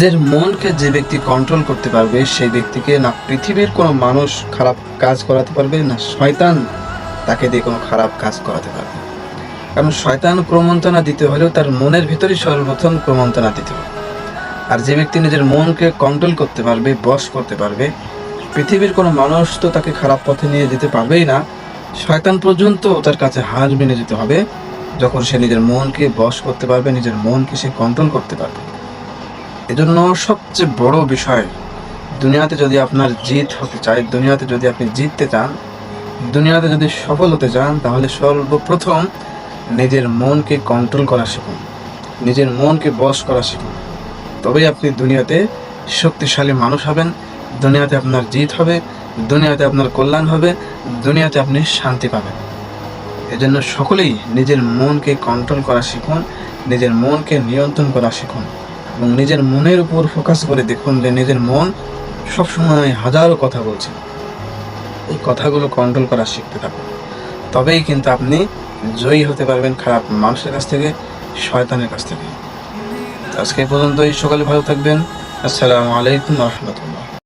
নিজের মনকে যে ব্যক্তি কন্ট্রোল করতে পারবে, সেই ব্যক্তিকে না পৃথিবীর কোনো মানুষ খারাপ কাজ করাতে পারবে, না শয়তান তাকে দিয়ে কোনো খারাপ কাজ করাতে পারবে। কারণ শয়তান প্রমন্ত্রণা দিতে হলেও তার মনের ভিতরেই সর্বপ্রথম প্রমন্ত্রণা দিতে হবে। আর যে ব্যক্তি নিজের মনকে কন্ট্রোল করতে পারবে, বশ করতে পারবে, পৃথিবীর কোনো মানুষ তো তাকে খারাপ পথে নিয়ে যেতে পারবেই না, শয়তান পর্যন্ত তার কাছে হার মেনে যেতে হবে, যখন সে নিজের মনকে বশ করতে পারবে, নিজের মনকে সে কন্ট্রোল করতে পারবে। এজন্য সবচেয়ে বড় বিষয়, দুনিয়াতে যদি আপনার জিত হতে চায়, দুনিয়াতে যদি আপনি জিততে চান, দুনিয়াতে যদি সফল হতে চান, তাহলে সর্বপ্রথম নিজের মনকে কন্ট্রোল করা শিখুন। নিজের মনকে বশ করা শিখুন। তবেই আপনি দুনিয়াতে শক্তিশালী মানুষ হবেন, দুনিয়াতে আপনার জিত হবে, দুনিয়াতে আপনার কল্যাণ হবে, দুনিয়াতে আপনি শান্তি পাবেন। এজন্য সকলেই নিজের মনকে কন্ট্রোল করা শিখুন, নিজের মনকে নিয়ন্ত্রণ করা শিখুন। এবং নিজের মনের উপর ফোকাস করে দেখুন যে নিজের মন সবসময় হাজারো কথা বলছে। এই কথাগুলো কন্ট্রোল করা শিখতে থাকুন। তবেই কিন্তু আপনি জয়ী হতে পারবেন খারাপ মানুষের কাছ থেকে, শয়তানের কাছ থেকে। আজকে পর্যন্ত এই সকালে ভালো থাকবেন। আসসালামু আলাইকুম রহমতুল্লাহ।